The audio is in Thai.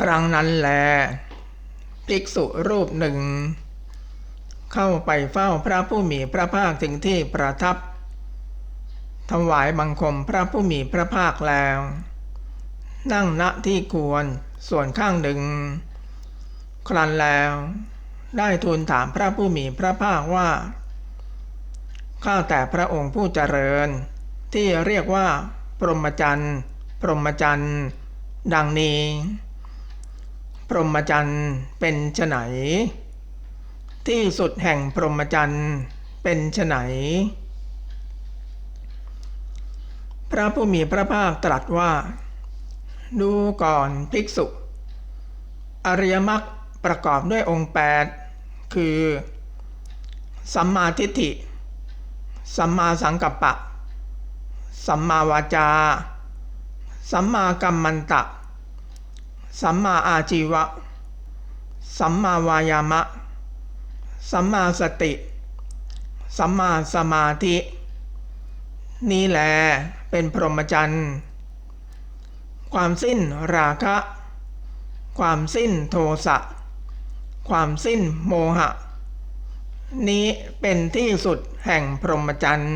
ครั้งนั้นแล ภิกษุรูปหนึ่ง เข้าไปเฝ้าพระผู้มีพระภาคถึงที่ประทับ ถวายบังคมพระผู้มีพระภาคแล้ว นั่งณที่ควรส่วนข้างหนึ่ง ครั้นแล้ว ได้ทูลถามพระผู้มีพระภาคว่า ข้าแต่พระองค์ผู้เจริญ ที่เรียกว่า พรหมจรรย์ พรหมจรรย์ ดังนี้ รหมจรรย์เป็นไนที่สุดแห่งพรหมจรรย์เป็นไนพระผู้มีพระภาคตรัสว่า ดูก่อนภิกษุ อริยมรรคประกอบด้วยองค์ 8 คือ สัมมาทิฏฐิ สัมมาสังกัปปะ สัมมาวาจา สัมมากัมมันตะ สัมมาอาชีวะ สัมมาวายามะ สัมมาสติ สัมมาสมาธิ นี่แหละเป็นพรหมจรรย์ ความสิ้นราคะ ความสิ้นโทสะ ความสิ้นโมหะ นี้เป็นที่สุดแห่งพรหมจรรย์